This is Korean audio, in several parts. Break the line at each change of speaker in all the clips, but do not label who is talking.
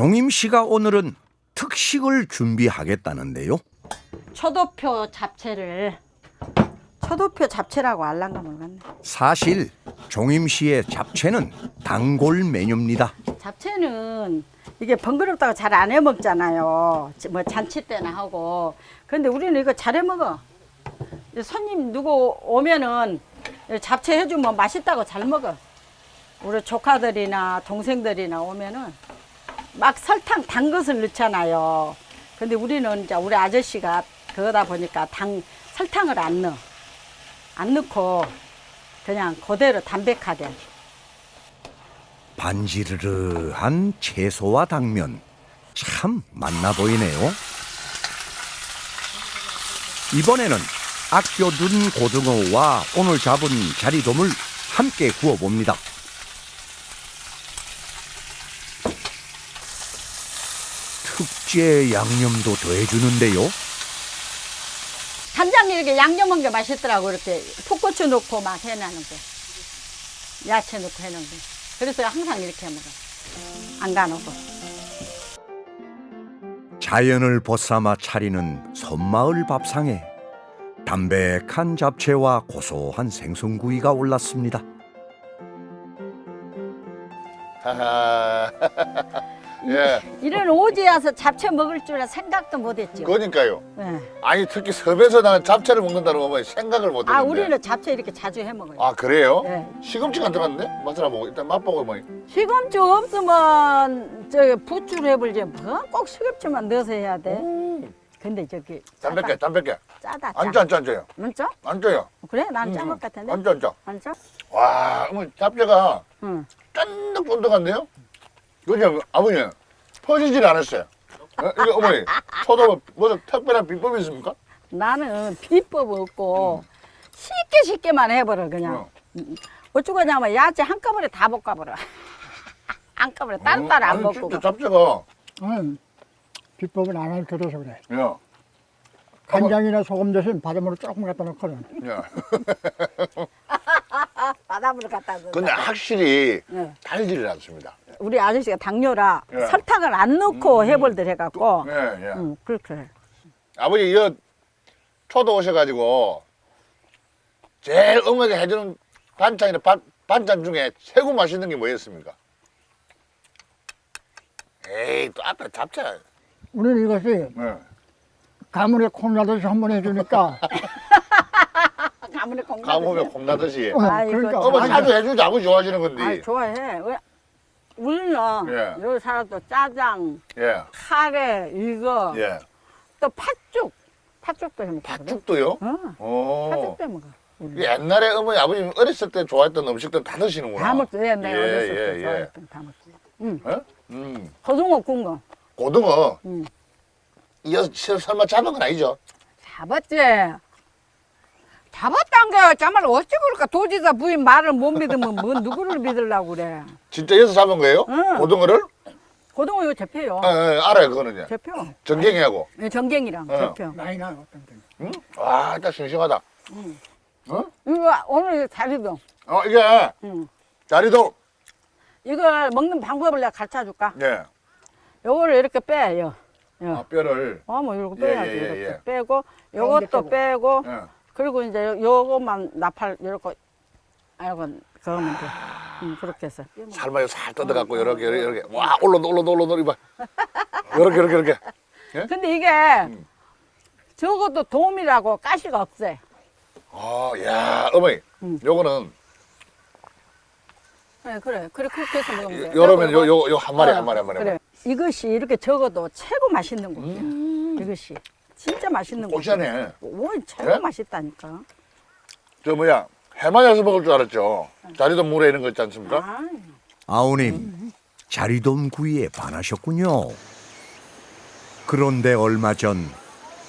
종임 씨가 오늘은 특식을 준비하겠다는데요.
초도표 잡채를 초도표 잡채라고 알란가 모르겠네.
사실 종임 씨의 잡채는 단골 메뉴입니다.
잡채는 이게 번거롭다고 잘 안 해 먹잖아요. 뭐 잔치 때나 하고. 근데 우리는 이거 잘 해 먹어. 손님 누구 오면은 잡채 해주면 맛있다고 잘 먹어. 우리 조카들이나 동생들이나 오면은 막 설탕 단 것을 넣잖아요. 근데 우리는 이제 우리 아저씨가 그거다 보니까 당 설탕을 안 넣어. 안 넣고 그냥 그대로 담백하게.
반지르르한 채소와 당면 참 맛나 보이네요. 이번에는 아껴둔 고등어와 오늘 잡은 자리돔을 함께 구워봅니다. 특제 양념도 더해주는데요.
간장 이렇게 양념한 게 맛있더라고 이렇게 풋고추 넣고 막 해놔는 게 야채 넣고 해놓은 게 그래서 항상 이렇게 해 먹어 안 가놓고
자연을 벗삼아 차리는 섬마을 밥상에 담백한 잡채와 고소한 생선구이가 올랐습니다.
하하. 예.
이런 오지에 와서 잡채 먹을 줄은 생각도 못했죠
그러니까요.
네.
아니 특히 섭에서 나는 잡채를 먹는다는 거면 생각을 못 했는데.
아 우리는 잡채 이렇게 자주 해 먹어요
아 그래요?
네.
시금치가 안 들어갔는데? 맛을 한번 일단 맛보고 뭐.
시금치 없으면 저기 부추를 해볼지 뭐꼭 시금치만 넣어서 해야 돼 근데 저기
담백해, 담백해.
짜다 안짜
짜, 안 짜, 안 짜요.
안 짜?
안 짜요.
그래? 난짠
음,
것 같은데
안 짜, 안 짜.
안 짜?
와, 어머 잡채가
응.
쫀득쫀득한데요? 그죠, 아버님? 퍼지질 않았어요. 어? 이거 어머니, 초도 뭐 특별한 비법이 있습니까?
나는 비법 없고 쉽게 쉽게만 해버려 그냥
어.
어쩌고냐면 야채 한꺼번에 다 볶아버려 한꺼번에 따로따로 안
아니,
먹고
진짜 잡채가,
응. 비법은 안할 들어서 그래.
야,
간장이나 소금 대신 바닷물을 조금 갖다 넣거든.
야.
바닷물을 갖다 넣어
근데 확실히
네.
달지를 않습니다.
우리 아저씨가 당뇨라
예.
설탕을 안 넣고 해볼들 해갖고
예, 예.
응, 그렇게 해.
아버지, 이 초도 오셔가지고 제일 어머니가 해주는 반찬이나 반, 반찬 중에 최고 맛있는 게 뭐였습니까? 에이, 또 앞에 잡채.
우리는 이것이
네.
가물에 콩 나듯이 한 번 해주니까.
가문에 공부
가보면 콩 나듯이.
어,
아이고,
그러니까 완전-
자주 해주지 아버지 좋아하시는 건데.
아 좋아해 왜? 우리는
예.
여기 살아도 짜장
예,
카레 이거
예.
또 팥죽 팥죽도 해 먹거든
팥죽도요?
어,
오.
팥죽도 해 먹어 우리.
옛날에 어머니 아버님 어렸을 때 좋아했던 음식들 다 드시는구나.
다 먹지. 예, 내가
예,
어렸을 때
예, 예.
좋아했던 다 먹지. 응.
어? 음.
고등어 구운 거.
고등어.
응.
이어 설마 잡은 건 아니죠?
잡았지. 잡았단 게 정말 어찌 그럴까 도지사 부인 말을 못 믿으면 뭐 누구를 믿으려고 그래.
진짜 여기서 잡은 거예요?
응.
고등어를?
고등어 이거 잡혀요.
예, 예, 알아요 그거는요.
잡혀.
전갱이하고.
예, 전갱이랑
어.
잡혀.
많이 나 어떤 때.
응? 와, 일단 싱싱하다. 어?
이거 오늘 자리도.
어, 이게
응.
자리도.
이걸 먹는 방법을 내가 가르쳐 줄까?
예.
요거를 이렇게 빼. 요. 요.
아, 뼈를.
어머 이렇게
예,
빼야지
예, 예,
이렇게
예.
빼고
가운데
요것도
빼고.
빼고
예.
그리고 이제 요- 요것만 나팔 이렇게 아이고 그러면 돼. 응, 그렇게 해서.
살마에 살 뜯어갖고 이렇게 이렇게. 와, 올라도 올라도 올라도 이봐. 이렇게 이렇게 이렇게.
근데 이게
음.
적어도 도움이라고 가시가 없어요.
아, 야, 어머니.
응.
요거는
네, 그래. 그래 그렇게 해서 먹으면 돼.
요러면 요요요한 마리
어,
한 마리 한 마리. 한
그래. 이것이 이렇게 적어도 최고 맛있는 거예요.
음.
이것이 진짜 맛있는. 거.
고시하네.
오, 최고
예?
맛있다니까.
저 뭐야 해마에서 먹을 줄 알았죠. 자리도 물에 있는 거 있지 않습니까?
아,
아우님, 자리돔 구이에 반하셨군요. 그런데 얼마 전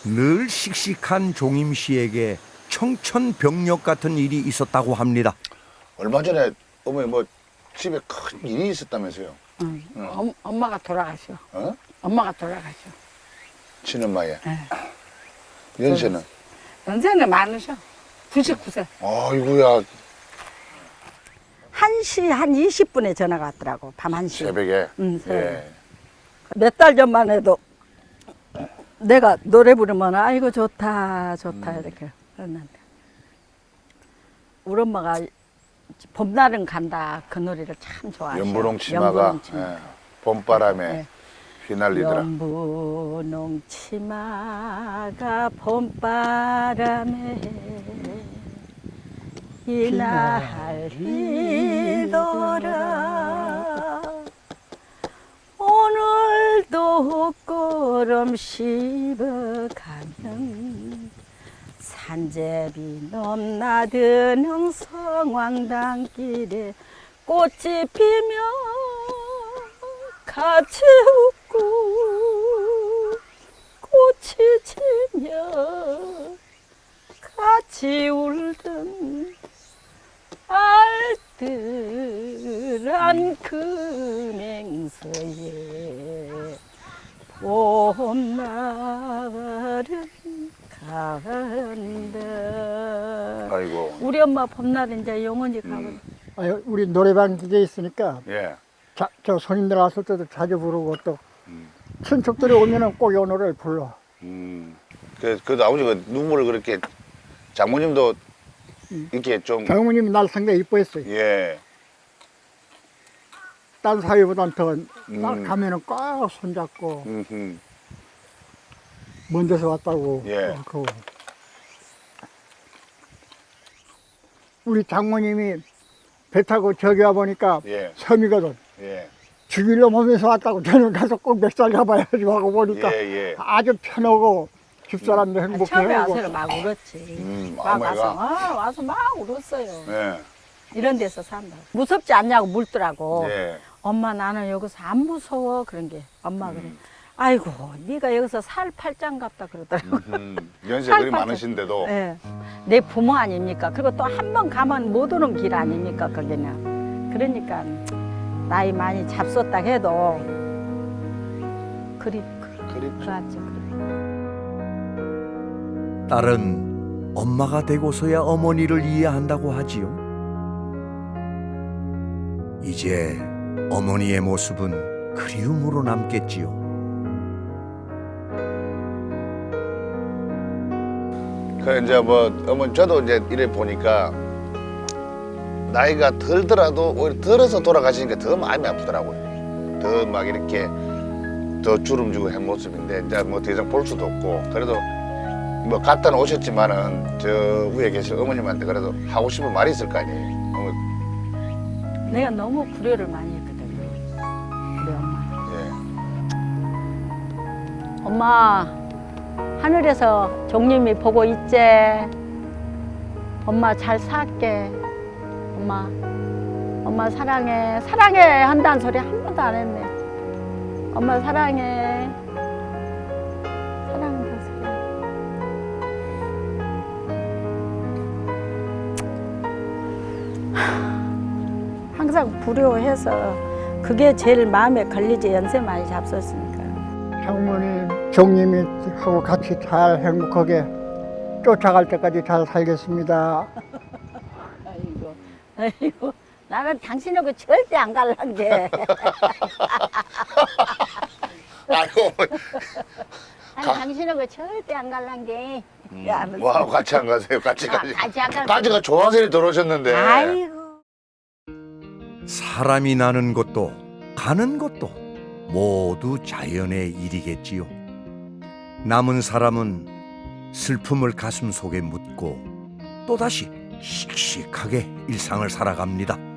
늘 씩씩한 종임 씨에게 청천벽력 같은 일이 있었다고 합니다.
얼마 전에 어머니 뭐 집에 큰 일이 있었다면서요.
응.
응.
엄, 엄마가 돌아가셔.
어?
엄마가 돌아가셔.
친엄마에.
예.
연세는.
연세는 많으셔. 99세.
아이고야
1시 한 20분에 전화가 왔더라고. 밤 1시.
새벽에.
응, 새벽에.
예.
몇 달 전만 해도 내가 노래 부르면 아이고 좋다 좋다 이렇게 했는데 우리 엄마가 봄날은 간다 그 노래를 참 좋아하셔.
연분홍 치마가. 예, 봄바람에
네.
휘날리더라.
연분홍 치마가 봄바람에 이날리더라 오늘도 꽃걸음 씹어가면 산제비 넘나드는 성황당길에 꽃이 피면 같이 웃고 꽃이 지면 같이 울던 알뜰한 그 맹서에 봄날은 간다
아이고.
우리 엄마 봄날 이제 영원히 가거든
아유, 우리 노래방 기계 있으니까
예.
자, 저 손님들 왔을 때도 자주 부르고 또
음.
친척들이 오면은 꼭이 노래를 불러.
음. 그, 그래도 아버지가 눈물을 그렇게 장모님도
음.
이렇게 좀
장모님이 날 상당히 이뻐했어요.
예.
딴 사위보단 더,
음.
딱 가면은 꼭 손잡고,
음흠.
먼 데서 왔다고.
예.
그러고. 우리 장모님이 배 타고 저기 와 보니까
예.
섬이거든.
예.
죽일놈 하면서 왔다고 저는 가서 꼭 멱살 잡아야지 하고 보니까
예, 예.
아주 편하고 집사람도
아,
행복해
처음에 와서는 막 울었지.
음,
막 와서
어머니가?
아, 와서 막 울었어요.
예.
이런 데서 산다. 무섭지 않냐고 물더라고.
예.
엄마 나는 여기서 안 무서워. 그런 게. 엄마 그래.
음.
아이고 네가 여기서 살 팔짱 같다 그러더라고.
음. 연세 그리
살팔
많으신데도.
예. 내 부모 아닙니까? 그리고 또 한 번 가면 못 오는 길 아닙니까? 거기는 그러니까 나이 많이 잡섰다 해도 그리
그립죠.
그렇죠 그리.
딸은 엄마가 되고서야 어머니를 이해한다고 하지요. 이제 어머니의 모습은 그리움으로 남겠지요.
그 이제 뭐 어머니 저도 이제 이래 보니까 나이가 덜더라도 오히려 덜어서 돌아가시니까 더 마음이 아프더라고요. 더 막 이렇게 더 주름 주고 한 모습인데 이제 뭐 더 이상 볼 수도 없고 그래도 뭐 갔다는 오셨지만은 저 위에 계신 어머님한테 그래도 하고 싶은 말이 있을 거 아니에요. 어머,
내가 너무 불효를 많이 했거든요 우리 엄마
예.
엄마 하늘에서 종님이 보고 있지 엄마 잘 살게 엄마. 엄마 사랑해. 사랑해 한다는 소리 한 번도 안 했네. 엄마 사랑해. 사랑한다 소리. 항상 불효해서 그게 제일 마음에 걸리지 연세 많이 잡섰으니까
장모님, 종님이 하고 같이 잘 행복하게 쫓아갈 때까지 잘 살겠습니다.
아이고, 나는 당신하고 절대 안 갈란 게.
아이고
아니, 당신하고 절대 안 갈란 게. 야, 무슨-
와 같이 안 가세요. 같이
아,
가지.
같이 안 갈.
가지가 좋아서 들어오셨는데.
아이고.
사람이 나는 것도 가는 것도 모두 자연의 일이겠지요. 남은 사람은 슬픔을 가슴 속에 묻고 또다시 씩씩하게 일상을 살아갑니다.